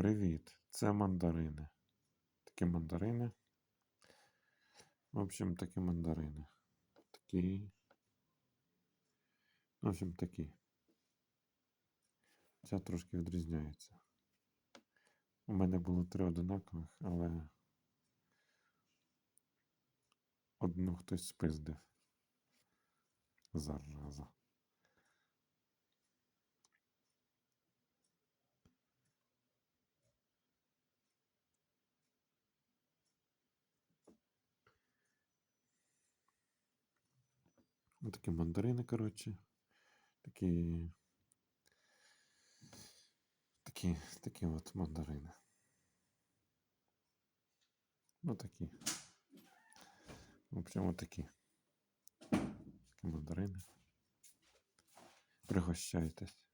Привіт! Це мандарини. Такі мандарини. В общем, такі мандарини. Такі. В общем, такі. Ця трошки відрізняється. У мене було три одинакових, але одну хтось спиздив. Зараза. Ось такі мандарини, коротше. Такі. Такі, такі от мандарини. Ну такі. В общем, от такі. Такі мандарини. Пригощайтесь.